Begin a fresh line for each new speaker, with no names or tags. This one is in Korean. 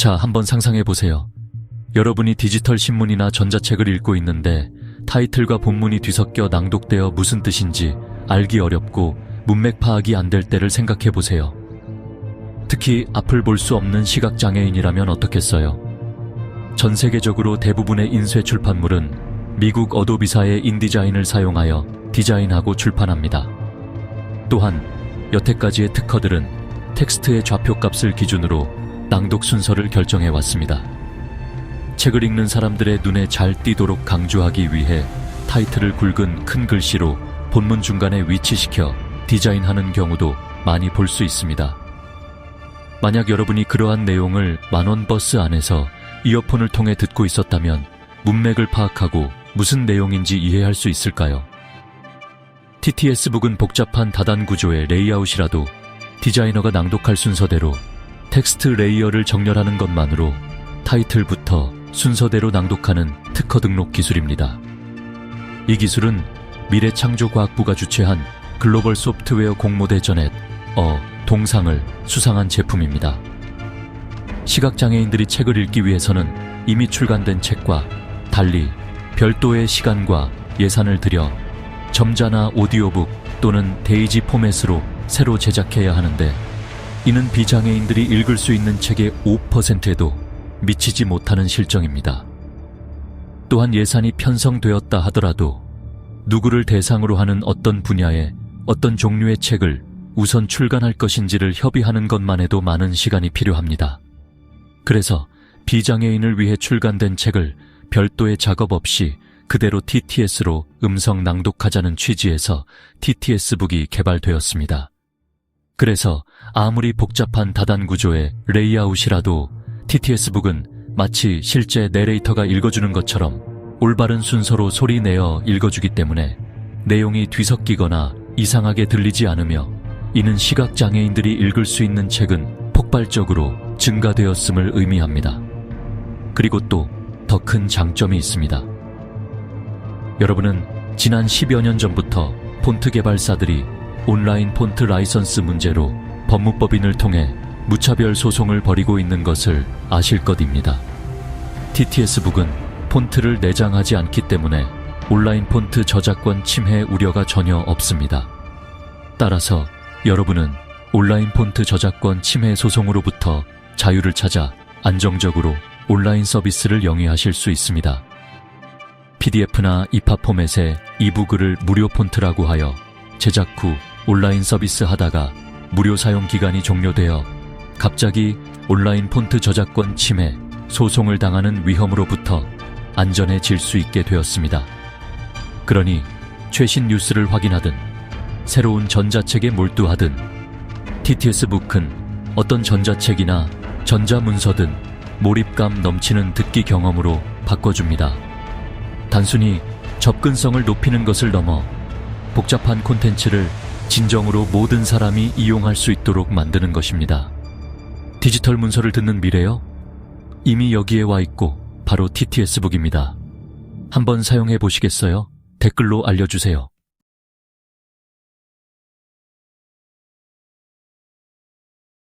자, 한번 상상해 보세요. 여러분이 디지털 신문이나 전자책을 읽고 있는데 타이틀과 본문이 뒤섞여 낭독되어 무슨 뜻인지 알기 어렵고 문맥 파악이 안 될 때를 생각해 보세요. 특히 앞을 볼 수 없는 시각장애인이라면 어떻겠어요? 전 세계적으로 대부분의 인쇄 출판물은 미국 어도비사의 인디자인을 사용하여 디자인하고 출판합니다. 또한 여태까지의 특허들은 텍스트의 좌표 값을 기준으로 낭독 순서를 결정해 왔습니다. 책을 읽는 사람들의 눈에 잘 띄도록 강조하기 위해 타이틀을 굵은 큰 글씨로 본문 중간에 위치시켜 디자인하는 경우도 많이 볼 수 있습니다. 만약 여러분이 그러한 내용을 만원 버스 안에서 이어폰을 통해 듣고 있었다면 문맥을 파악하고 무슨 내용인지 이해할 수 있을까요? TTS북은 복잡한 다단 구조의 레이아웃이라도 디자이너가 낭독할 순서대로 텍스트 레이어를 정렬하는 것만으로 타이틀부터 순서대로 낭독하는 특허 등록 기술입니다. 이 기술은 미래창조과학부가 주최한 글로벌 소프트웨어 공모대전에 어 동상을 수상한 제품입니다. 시각장애인들이 책을 읽기 위해서는 이미 출간된 책과 달리 별도의 시간과 예산을 들여 점자나 오디오북 또는 데이지 포맷으로 새로 제작해야 하는데 이는 비장애인들이 읽을 수 있는 책의 5%에도 미치지 못하는 실정입니다. 또한 예산이 편성되었다 하더라도 누구를 대상으로 하는 어떤 분야의 어떤 종류의 책을 우선 출간할 것인지를 협의하는 것만 해도 많은 시간이 필요합니다. 그래서 비장애인을 위해 출간된 책을 별도의 작업 없이 그대로 TTS로 음성 낭독하자는 취지에서 TTS북이 개발되었습니다. 그래서 아무리 복잡한 다단 구조의 레이아웃이라도 TTS북은 마치 실제 내레이터가 읽어주는 것처럼 올바른 순서로 소리 내어 읽어주기 때문에 내용이 뒤섞이거나 이상하게 들리지 않으며 이는 시각장애인들이 읽을 수 있는 책은 폭발적으로 증가되었음을 의미합니다. 그리고 또 더 큰 장점이 있습니다. 여러분은 지난 10여 년 전부터 폰트 개발사들이 온라인 폰트 라이선스 문제로 법무법인을 통해 무차별 소송을 벌이고 있는 것을 아실 것입니다. TTS북은 폰트를 내장하지 않기 때문에 온라인 폰트 저작권 침해 우려가 전혀 없습니다. 따라서 여러분은 온라인 폰트 저작권 침해 소송으로부터 자유를 찾아 안정적으로 온라인 서비스를 영위하실 수 있습니다. PDF나 이파 포맷의 이북을 무료 폰트라고 하여 제작 후 온라인 서비스 하다가 무료 사용 기간이 종료되어 갑자기 온라인 폰트 저작권 침해 소송을 당하는 위험으로부터 안전해질 수 있게 되었습니다. 그러니 최신 뉴스를 확인하든 새로운 전자책에 몰두하든 TTS 북은 어떤 전자책이나 전자문서든 몰입감 넘치는 듣기 경험으로 바꿔줍니다. 단순히 접근성을 높이는 것을 넘어 복잡한 콘텐츠를 진정으로 모든 사람이 이용할 수 있도록 만드는 것입니다. 디지털 문서를 듣는 미래요? 이미 여기에 와 있고 바로 TTS북입니다. 한번 사용해 보시겠어요? 댓글로 알려주세요.